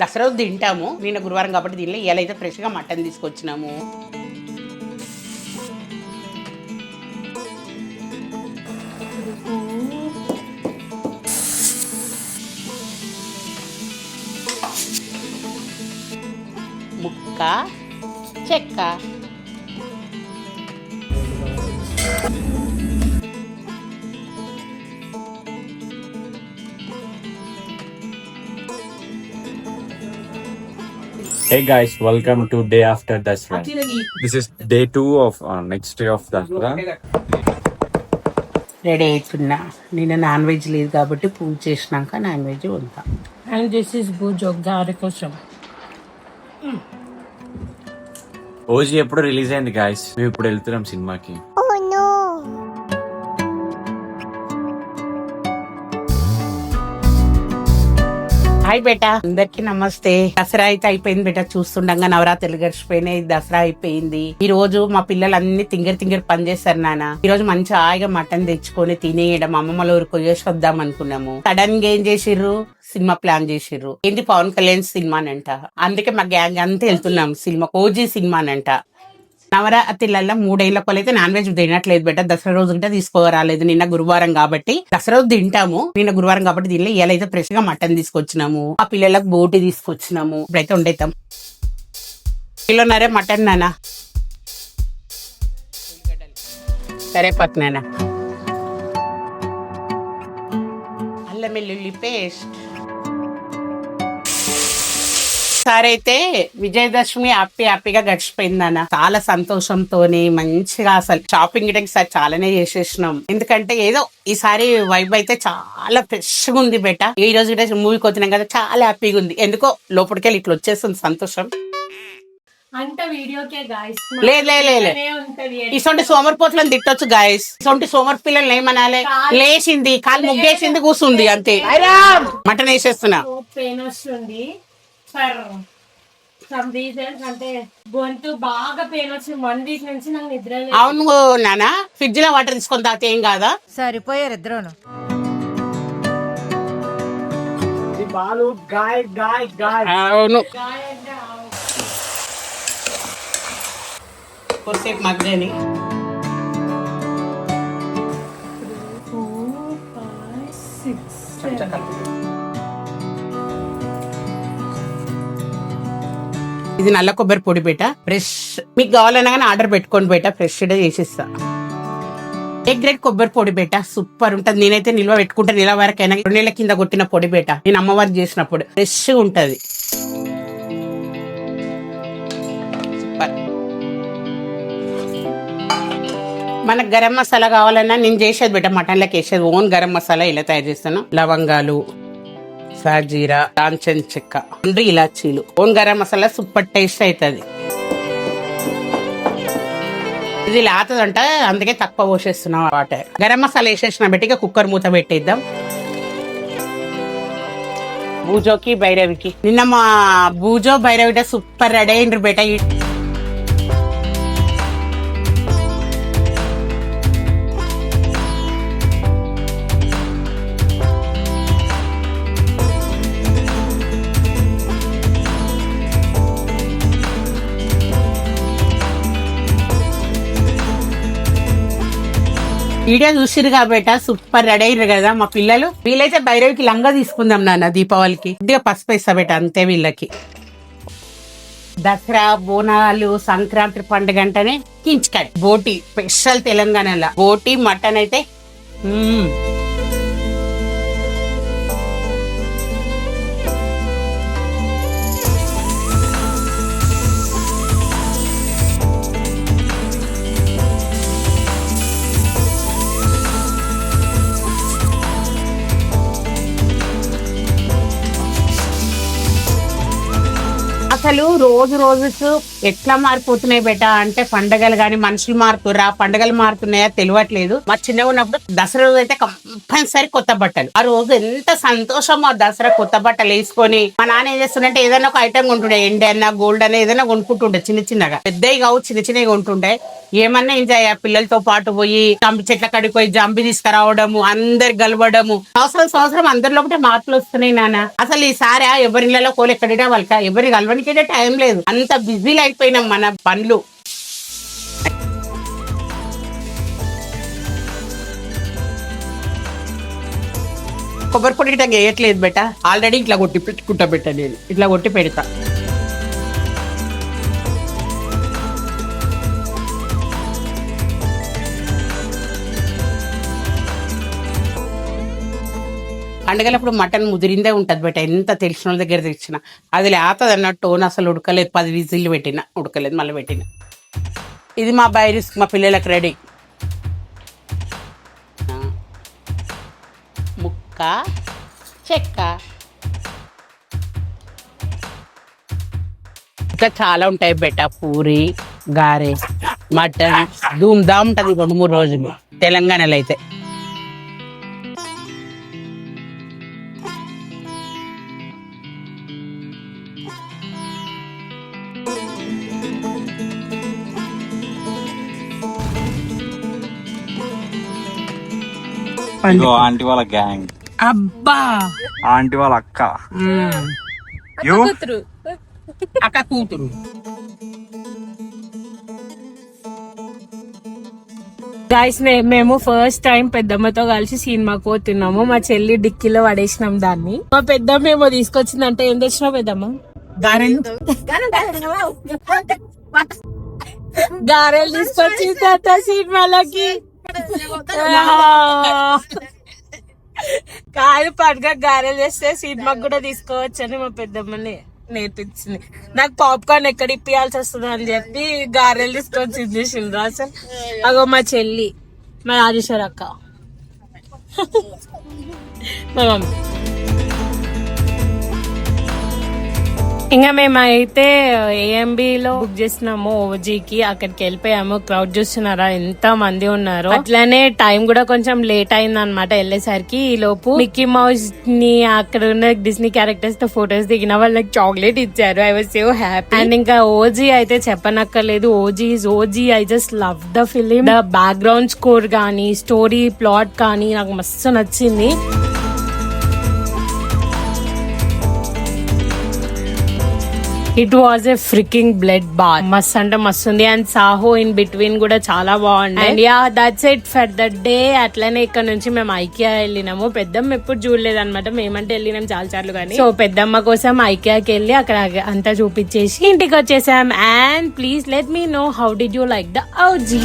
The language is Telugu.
దసరా రోజు తింటాము. నిన్న గురువారం కాబట్టి దీనిలో ఇవాళ అయితే ఫ్రెష్గా మటన్ తీసుకొచ్చినాము. ముక్క చెక్క. Hey guys, welcome to day after Dasra. This is day two of uh, next day of Dasra. Ready అవుతున్నా నిన్న నాన్ వెజ్ లేదు కాబట్టి పూజ చేసినాక నాన్ వెజ్ ఉంటా And this is Bujok, Gari Kosam. OG ఎప్పుడు రిలీజ్ అయింది గాయస్ మేము ఇప్పుడు వెళ్తున్నాం సినిమాకి హాయ్ బేట. అందరికి నమస్తే. దసరా అయితే అయిపోయింది బేట. చూస్తుండగా నవరాత్రులు గడిచిపోయినాయి. దసరా అయిపోయింది. ఈ రోజు మా పిల్లలు అన్ని తింగర్ తింగర్ పని చేస్తారు నాన్న. ఈ రోజు మంచి హాయిగా మటన్ తెచ్చుకొని తినేయడం అమ్మమ్మల ఊరికి కొయ్యేసి వద్దాం అనుకున్నాము. సడన్గా ఏం చేసిర్రు? సినిమా ప్లాన్ చేసిర్రు. ఏంటి పవన్ కళ్యాణ్ సినిమానంట. అందుకే మా గ్యాంగ్ అంతా వెళ్తున్నాం. Cinema OG సినిమానంట. నవరాత్రిలలో మూడేళ్ళ అయితే నాన్ వెజ్ తినట్లేదు బెట. దసరా రోజు ఉంటే తీసుకోరాలేదు నిన్న గురువారం కాబట్టి. దసరా రోజు తింటాము. నిన్న గురువారం కాబట్టి దీనిలో ఇలా అయితే ఫ్రెష్గా మటన్ తీసుకొచ్చినాము. ఆ పిల్లలకు బోటి తీసుకొచ్చినాము. ఇప్పుడైతే వండేతాం కిలోన్నరే మటన్ నానా? సరే పట్నానా అల్లం వెల్లుల్లి పేస్ట్. సారి అయితే విజయదశమి హ్యాపీ హ్యాపీగా గడిచిపోయింది అన్న చాలా సంతోషంతోని మంచిగా అసలు షాపింగ్ సార్ చాలానే చేసేసినాం. ఎందుకంటే ఏదో ఈసారి వైబ్ అయితే చాలా ఫ్రెష్గా ఉంది బేట. ఈ రోజు మూవీకి వచ్చినాం కదా చాలా హ్యాపీగా ఉంది. ఎందుకో లోపలికి వెళ్ళి ఇట్లా వచ్చేస్తుంది సంతోషం. అంత వీడియోకే గాయస్ లే లే లే లే. ఉంటది ఇసొంటి సోమరిపోట్లను తిట్టొచ్చు గాయస్ ఇసొంటి సోమరి పిల్లల్ని ఏమనాలి లేచింది కాలు ముగ్గేసింది కూర్చుంది అంతే. మటన్ వేసేస్తున్నా. పెయిన్ వస్తుంది. ఫర్ సమ్ రీజన్స్ అంటే గొంతు బాగా పెయిన్ వచ్చింది. వన్ వీక్ నుంచి నాకు నిద్ర లేదు. అవును నానా ఫ్రిడ్జ్లో వాటర్ తీసుకొని తాగితే ఏం కాదా? సరిపోయారు ఇద్దరును. అవును. కొద్దిసేపు మగ్గని ఇది నల్ల కొబ్బరి పొడి బేట ఫ్రెష్ మీకు కావాలన్నా కానీ ఆర్డర్ పెట్టుకొని బేట ఫ్రెష్ చేసిస్తా. ఏ గ్రేడ్ కొబ్బరి పొడి బేట సూపర్ ఉంటుంది. నేనైతే నిల్వ పెట్టుకుంటా నెల వరకైనా. రెండు నెలల కింద కొట్టిన పొడి బేట. నేను అమ్మవారు చేసినప్పుడు ఫ్రెష్గా ఉంటుంది. మనకు గరం మసాలా కావాలన్నా నేను చేసేది బేట మటన్లోకి వేసేది ఓన్ గరం మసాలా ఇలా తయారు చేస్తాను. లవంగాలు. సాజీరా దాల్చిన చెక్క రెండు ఇలాచీలు. Own garam masala super taste అవుతుంది ఇది లేతదంట అందుకే తక్కువ పోసేస్తున్నాం వాటర్. గరం మసాలా వేసేసిన పెట్టి కుక్కర్ మూత పెట్టేద్దాం. బూజోకి భైరవికి. నిన్న మా బూజో భైరవిట సూపర్ రెడీ అయిండ్రు బేట వీడియో చూసిరు కాబట్టి సూపర్ రెడీ అయ్యారు కదా మా పిల్లలు. వీళ్ళైతే భైరవికి లంగా తీసుకుందాం నాన్న దీపావళికి. కొద్దిగా పసుపు వేస్తా బేట అంతే వీళ్ళకి. దసరా బోనాలు సంక్రాంతి పండుగ అంటేనే కించకాయ బోటి స్పెషల్ తెలంగాణలో. బోటి మటన్ అయితే అసలు రోజు రోజుకు ఎట్లా మారిపోతున్నాయి బేట? అంటే పండగలు గాని మనుషులు మారుతురా పండగలు మారుతున్నాయా తెలియట్లేదు మా చిన్నగా ఉన్నప్పుడు దసరా రోజు అయితే కంపల్సరీ కొత్త బట్టలు. ఆ రోజు ఎంత సంతోషం ఆ దసరా కొత్త బట్టలు వేసుకొని. మా నాన్న ఏం చేస్తుండే ఏదైనా ఒక ఐటమ్ కొంటుండే. ఎండి అన్న గోల్డ్ అన్న ఏదైనా కొనుక్కుంటుండే చిన్న చిన్నగా. పెద్దవి కావు చిన్న చిన్నవి కొంటుండే. ఏమన్నా ఎంజాయ్ ఆ పిల్లలతో పాటు పోయి కంపి చెట్ల కడికి పోయి జంపి తీసుకురావడము అందరు గలవడము. సంవత్సరం సంవత్సరం అందరిలో ఒకటే మార్పులు వస్తున్నాయి నాన్న. అసలు ఈసారి ఎవరి ఇళ్ళలో కోలు ఎక్కడినా వాళ్ళక? ఎవరి కలవనికే టైం లేదు. అంత బిజీలు అయిపోయినాం మన పనులు కొబ్బరి పొడి ఇట్లా వేయట్లేదు బెట. ఆల్రెడీ ఇట్లా కొట్టి పెట్టుకుంటా బెట్ట నేను ఇట్లా కొట్టి పెడతా. పండగలప్పుడు మటన్ ముదిరిందే ఉంటుంది బట్. ఎంత తెలిసిన వాళ్ళ దగ్గర తెచ్చిన. అది లేతది అన్నట్టు టోన్ అసలు ఉడకలేదు. పది విజిల్లు పెట్టిన. ఉడకలేదు మళ్ళీ పెట్టిన. ఇది మా బైరిస్ మా పిల్లలకు రెడీ. ముక్క చెక్క. ఇంకా చాలా ఉంటాయి బెట. పూరి గారె మటన్. ధూమ్ ధామ్ ఉంటుంది రెండు మూడు రోజులు. తెలంగాణలో అయితే. ఆంటీ వాళ్ళ గ్యాంగ్. అబ్బా! ఆంటీ వాళ్ళ అక్క. యూ? అక్క కూతురు. గాయస్ మేము ఫస్ట్ టైం పెద్దమ్మతో కలిసి సినిమాకి పోతున్నాము. మా చెల్లి డిక్కీలో పడేసినాం దాన్ని. మా పెద్దమ్మ ఏమో తీసుకొచ్చిందంటే ఏం తెచ్చినావు పెద్దమ్మ? గారెలు. గారెలు తీసుకొచ్చిందట సినిమాలకి. కాదు పండుగ గారెలు చేస్తే సినిమాకి కూడా తీసుకోవచ్చని మా పెద్దమ్మని నేర్పించింది. నాకు పాప్కార్న్ ఎక్కడ ఇప్పియాల్సి వస్తుంది అని చెప్పి గారెలు తీసుకొని చేసిండ్రు అసలు అగో మా చెల్లి మా రాజేశ్వర అక్క. మా మమ్మీ. ఇంకా మేమైతే ఏఎంబిలో బుక్ చేసినాము ఓజీకి అక్కడికి వెళ్ళిపోయాము. క్రౌడ్ చూస్తున్నారా? ఎంత మంది ఉన్నారు. అట్లానే టైం కూడా కొంచెం లేట్ అయింది అనమాట వెళ్ళేసరికి ఈ లోపు మిక్కీ మౌస్ని అక్కడ ఉన్న డిస్నీ క్యారెక్టర్స్తో ఫొటోస్ దిగిన వాళ్ళకి చాక్లెట్ ఇచ్చారు. I was so happy and ఇంకా ఓజీ అయితే చెప్పనక్కర్లేదు. OG is OG I just love the film the background score కానీ స్టోరీ ప్లాట్ కానీ నాకు మస్తు నచ్చింది. It was a freaking blood bath మస్త్ అంటే మస్తు ఉంది అండ్ సాహో ఇన్ బిట్వీన్ కూడా చాలా బాగుంది and ya that's it for the day అట్లనే ఇక్కడ నుంచి మేము ఐకియా వెళ్ళినాము. పెద్దమ్మ ఎప్పుడు చూడలేదు అనమాట మేమంటే వెళ్ళినాం చాలా సార్లు కానీ. సో పెద్దమ్మ కోసం ఐకియాకి వెళ్ళి అక్కడ అంతా చూపించేసి ఇంటికి వచ్చేసాం. And please let me know how did you like the OG